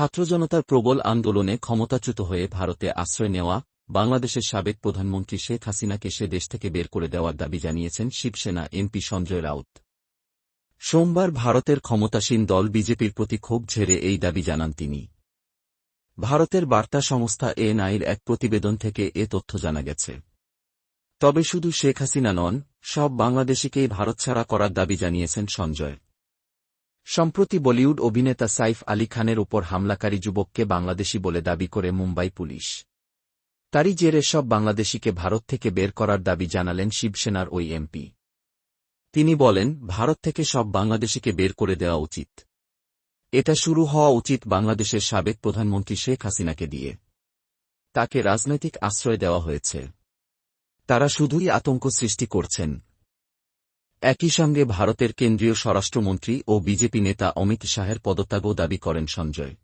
ছাত্রজনতার প্রবল আন্দোলনে ক্ষমতাচ্যুত হয়ে ভারতে আশ্রয় নেওয়া বাংলাদেশের সাবেক প্রধানমন্ত্রী শেখ হাসিনাকে সে দেশ থেকে বের করে দেওয়ার দাবি জানিয়েছেন শিবসেনা এমপি সঞ্জয় রাউত। সোমবার ভারতের ক্ষমতাসীন দল বিজেপির প্রতি ক্ষোভ ঝেড়ে এই দাবি জানান তিনি। ভারতের বার্তা সংস্থা এএনআইর এক প্রতিবেদন থেকে এ তথ্য জানা গেছে। তবে শুধু শেখ হাসিনা নন, সব বাংলাদেশিকেই ভারত ছাড়া করার দাবি জানিয়েছেন সঞ্জয়। সম্প্রতি বলিউড অভিনেতা সাইফ আলী খানের উপর হামলাকারী যুবককে বাংলাদেশি বলে দাবি করে মুম্বাই পুলিশ। তারই জেরে সব বাংলাদেশিকে ভারত থেকে বের করার দাবি জানালেন শিবসেনার ওই এমপি। তিনি বলেন, ভারত থেকে সব বাংলাদেশিকে বের করে দেওয়া উচিত। এটা শুরু হওয়া উচিত বাংলাদেশের সাবেক প্রধানমন্ত্রী শেখ হাসিনাকে দিয়ে। তাকে রাজনৈতিক আশ্রয় দেওয়া হয়েছে। তারা শুধুই আতঙ্ক সৃষ্টি করছেন। একই সঙ্গে ভারতের কেন্দ্রীয় স্বরাষ্ট্রমন্ত্রী ও বিজেপি নেতা অমিত শাহের পদত্যাগও দাবি করেন সঞ্জয়।